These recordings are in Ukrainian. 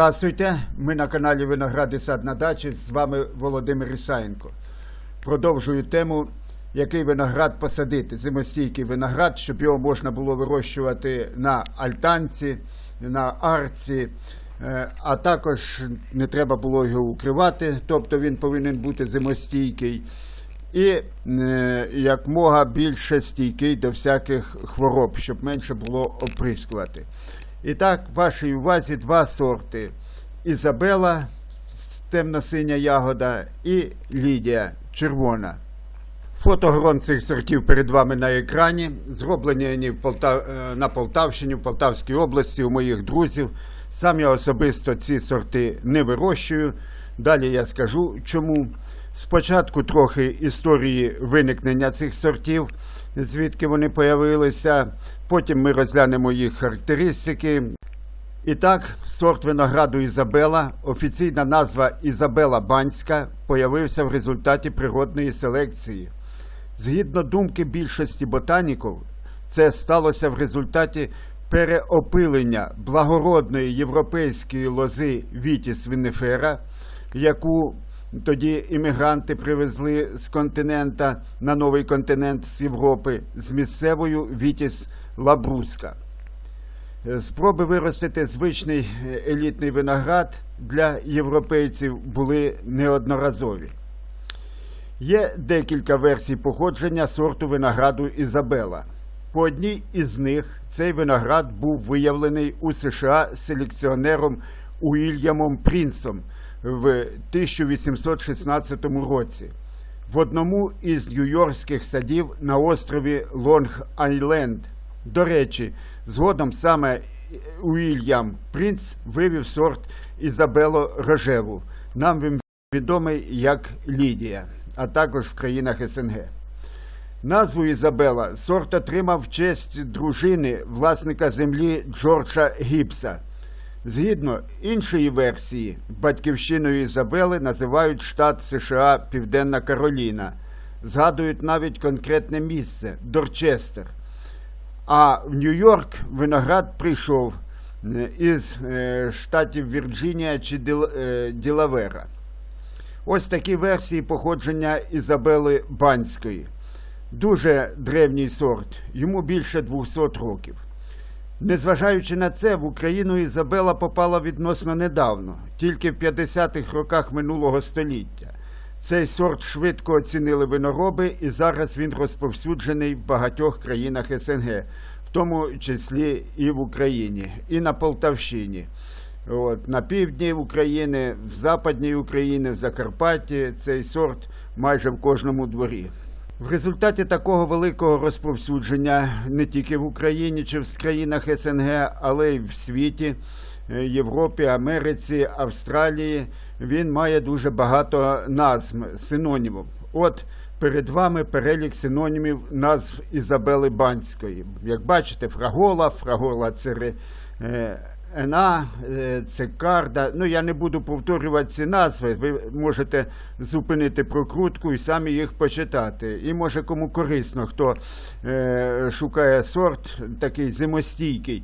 Здравствуйте, ми на каналі Виноград і сад на дачі. З вами Володимир Ісаєнко. Продовжую тему, який виноград посадити. Зимостійкий виноград, щоб його можна було вирощувати на альтанці, на арці, е, а також не треба було його укривати, тобто він повинен бути зимостійкий. І е, як мога більше стійкий до всяких хвороб, щоб менше було оприскувати. І так, вашій увазі два сорти: Ізабела, темно-синя ягода, і Лідія червона. Фотогрон цих сортів перед вами на екрані. Зроблені вони в е, на Полтавщині, в Полтавській області, у моїх друзів. Сам я особисто ці сорти не вирощую. Далі я скажу чому. Спочатку трохи історії виникнення цих сортів, звідки вони появилися. Потім ми розглянемо їх характеристики. І так, сорт винограду Ізабела, офіційна назва Ізабела Банська, появився в результаті природної селекції. Згідно думки більшості ботаніків, це сталося в результаті переопилення благородної європейської лози Вітіс вінифера, яку тоді іммігранти привезли з континента на новий континент з Європи з місцевою Вітіс лабруска. Спроби виростити звичний е, елітний виноград для європейців були неодноразові. Є декілька версій походження сорту винограду Ізабела. По одній із них цей виноград був виявлений у США селекціонером Уільямом Прінсом в 1816 році в одному із нью-йоркських садів на острові Лонг-Айленд. До речі, згодом саме Уільям Принц вивів сорт Ізабело Рожеву. Нам він відомий як Лідія, а також в країнах СНГ. Назву Ізабела сорт отримав в честь дружини власника землі Джорджа Гіпса. Згідно іншої версії, батьківщиною Ізабели називають штат США Південна Кароліна. Згадують навіть конкретне місце Дорчестер. А в Нью-Йорк виноград прийшов е, із е, штатів Вірджинія чи е, Ділавера. Ось такі версії походження Ізабели Банської. Дуже древній сорт, йому більше 200 років. Незважаючи на це, в Україну Ізабела попала відносно недавно, тільки в 50-х роках минулого століття. Цей сорт швидко оцінили винороби, і зараз він розповсюджений в багатьох країнах СНГ, в тому числі і в Україні, і на Полтавщині. От, на півдні України, в западній Україні, в Закарпатті цей сорт майже в кожному дворі. В результаті такого великого розповсюдження не тільки в Україні чи в країнах СНГ, але й в світі, е, Європі, Америці, Австралії, він має дуже багато назв, синонімів. От перед вами перелік синонімів назв Ізабели Банської. Як бачите, фрагола, фрагола цере. Ена, е, цикарда. Ну, я не буду повторювати ці назви. Ви можете зупинити прокрутку і самі їх почитати. І може кому корисно, хто е, шукає сорт такий зимостійкий.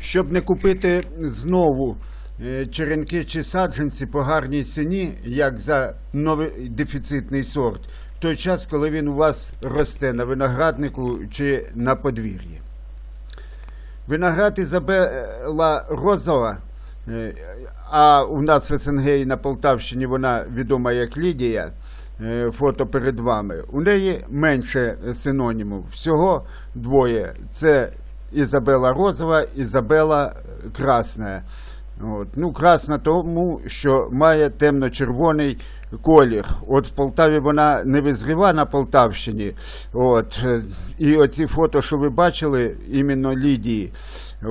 Щоб не купити знову е, черенки чи саджанці по гарній ціні, як за новий дефіцитний сорт, в той час, коли він у вас росте на винограднику чи на подвір'ї. Виноград Ізабела Розова, е, а у нас в СНГ і на Полтавщині вона відома як Лідія. е, Фото перед вами. У неї менше синонімів. Всього двоє. Це Ізабела Розова, Ізабела Красна. От. Ну, красна тому, що має темно-червоний колір. От в Полтаві вона не визріва на Полтавщині. От. е, І оці фото, що ви бачили, іменно Лідії,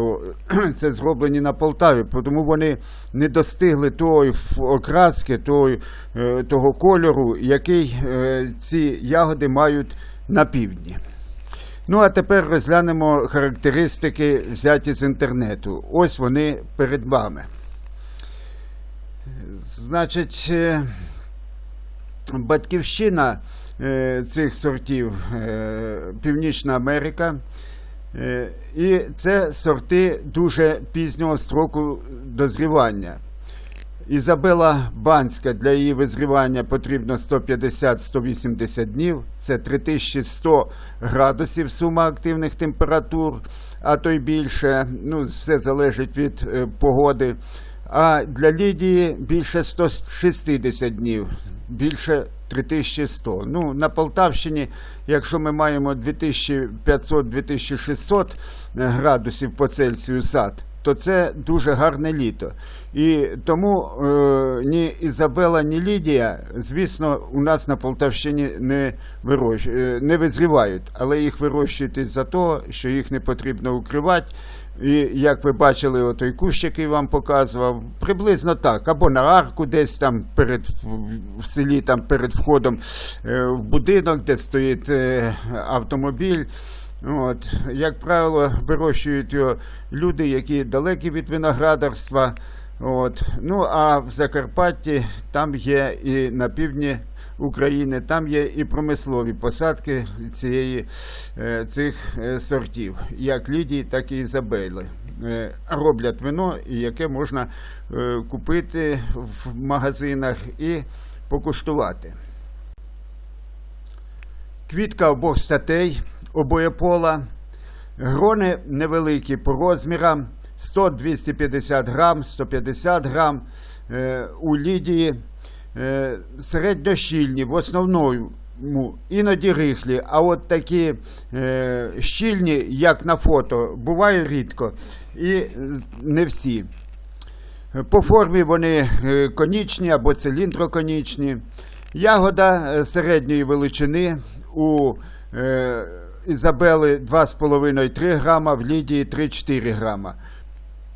це зроблені на Полтаві, тому вони не достигли тої окраски, тої, е, того кольору, який е, ці ягоди мають на півдні. Ну, а тепер розглянемо характеристики, взяті з інтернету. Ось вони перед вами. Значить, батьківщина е, цих сортів е, Північна Америка. Е, І це сорти дуже пізнього строку дозрівання. Ізабела Банська для її визрівання потрібно 150-180 днів. Це 3100 градусів сума активних температур, а то й більше. Ну, все залежить від погоди. А для Лідії більше 160 днів, більше 3100. Ну, на Полтавщині, якщо ми маємо 2500-2600 градусів по Цельсію сад, то це дуже гарне літо. І тому е, ні Ізабела, ні Лідія, звісно, у нас на Полтавщині не, вирощ... е, не визрівають, але їх вирощують із-за того, що їх не потрібно укривати. І як ви бачили, отой кущ, який вам показував, приблизно так. Або на арку, десь там перед в селі, там перед входом е, в будинок, де стоїть е, автомобіль. От, як правило, вирощують його люди, які далекі від виноградарства. От. Ну а в Закарпатті там є і на півдні України, там є і промислові посадки цієї, е, цих е, сортів, як Лідії, так і Ізабели. Е, Роблять вино, яке можна купити в магазинах і покуштувати. Квітка обох статей, обоєпола, грони невеликі по розмірам, 100-250 грам, 150 грам. У Лідії середньощільні, в основному іноді рихлі, а от такі е, щільні, як на фото, бувають рідко і е, не всі. По формі вони е, конічні або циліндроконічні. Ягода е, середньої величини у е, Ізабели 2,5-3 грама, в Лідії 3-4 грама.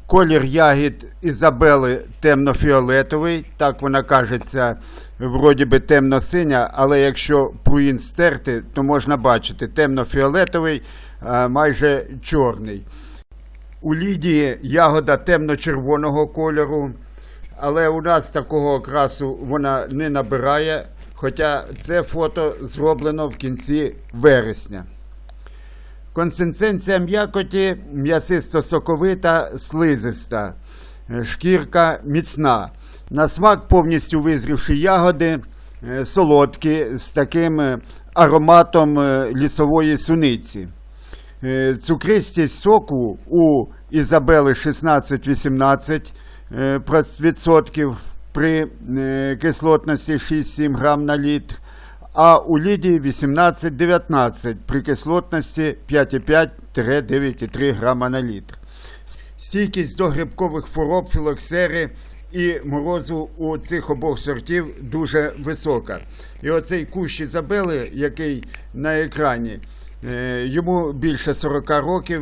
Колір ягід Ізабели темно-фіолетовий, так вона кажеться, вроді би темно-синя, але якщо пруїн стерти, то можна бачити темно-фіолетовий, а майже чорний. У Лідії ягода темно-червоного кольору, але у нас такого окрасу вона не набирає, хоча це фото зроблено в кінці вересня. Консистенція м'якоті м'ясисто-соковита, слизиста, Е, шкірка міцна. На смак повністю визрівши ягоди, е, солодкі з таким е, ароматом лісової суниці. Цукристість соку у Ізабели 16-18 е, проц- відсотків при кислотності 6-7 грам на літр, а у Лідії 18-19 при кислотності 5,5-9,3 грама на літр. Стійкість до грибкових хвороб, філоксери і морозу у цих обох сортів дуже висока. І оцей кущ Ізабели, який на екрані, е, йому більше 40 років,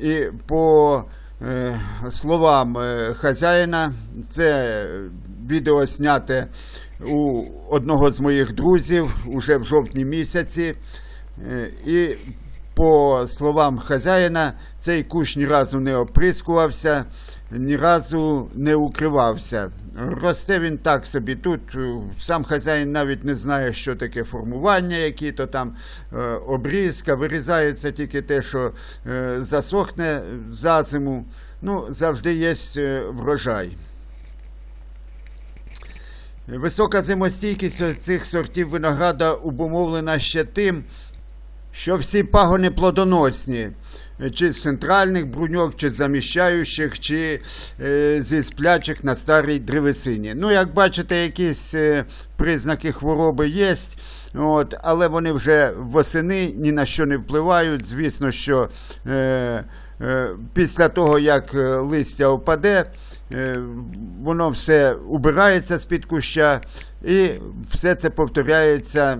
і по е, словам е, хазяїна, це відео зняте у одного з моїх друзів уже в жовтні місяці. Е, І по словам хазяїна, цей кущ ні разу не оприскувався, ні разу не укривався. Росте він так собі тут. Сам хазяїн навіть не знає, що таке формування, які то там е, обрізка, вирізається тільки те, що е, засохне за зиму. Ну, завжди є врожай. Висока зимостійкість цих сортів винограда обумовлена ще тим, що всі пагони плодоносні, чи з центральних бруньок, чи заміщаючих, чи е, зі сплячих на старій древесині. Ну, як бачите, якісь е, признаки хвороби є, от, але вони вже восени ні на що не впливають. Звісно, що е, е, після того, як е, листя опаде, воно все убирається з-під куща, і все це повторяється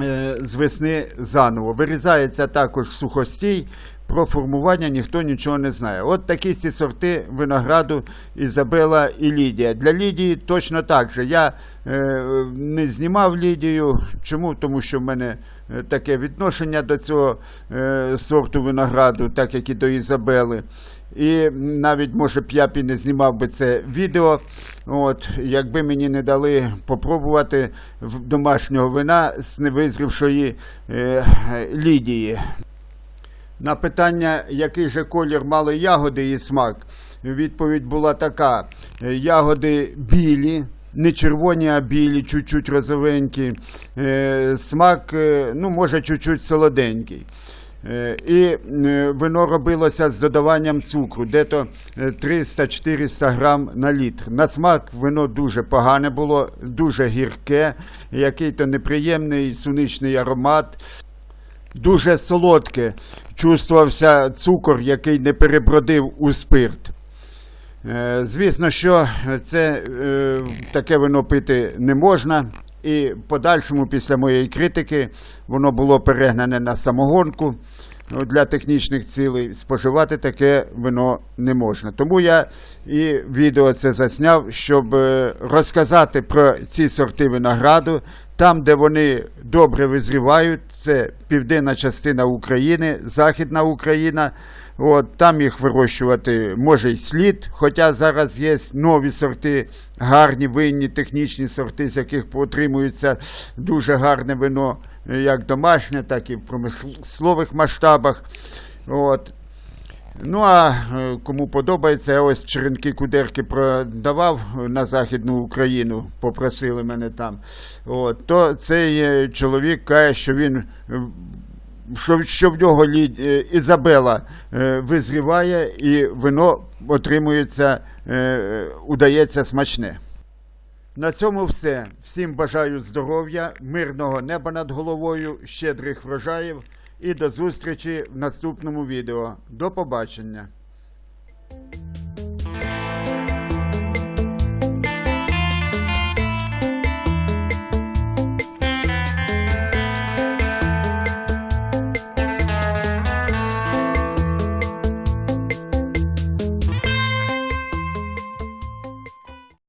е, з весни заново. Вирізається також сухостій. Про формування ніхто нічого не знає. От такі ці сорти винограду Ізабела і Лідія. Для Лідії точно так же. Я е, не знімав Лідію. Чому? Тому що в мене е, таке відношення до цього е, сорту винограду, так як і до Ізабели. І навіть, може б я б і не знімав би це відео, от, якби мені не дали попробувати домашнього вина з невизрівшої е, Лідії. На питання, який же колір мали ягоди і смак, відповідь була така: Е, ягоди білі, не червоні, а білі, чуть-чуть розовенькі. Е, Смак, е, ну, може, чуть-чуть солоденький. Е, І е, вино робилося з додаванням цукру, дето е, 300-400 грам на літр. На смак вино дуже погане було, дуже гірке, який-то неприємний суничний аромат дуже солодке. Чувствувався цукор, який не перебродив у спирт. Е, Звісно, що це е, таке вино пити не можна. І подальшому, після моєї критики, воно було перегнане на самогонку ну, для технічних цілей. Споживати таке вино не можна. Тому я і відео це засняв, щоб е, розказати про ці сорти винограду. Там, де вони добре визрівають, це південна частина України, Західна Україна. От, там їх вирощувати може й слід, хоча зараз є нові сорти, гарні винні технічні сорти, з яких отримується дуже гарне вино, як домашнє, так і в промислових масштабах. От. Ну а е, кому подобається, я ось черенки кудерки продавав на Західну Україну, попросили мене там. От, то цей е, чоловік каже, що він. е, Що, що в нього Ізабела визріває і вино отримується, удається смачне. На цьому все. Всім бажаю здоров'я, мирного неба над головою, щедрих врожаїв і до зустрічі в наступному відео. До побачення!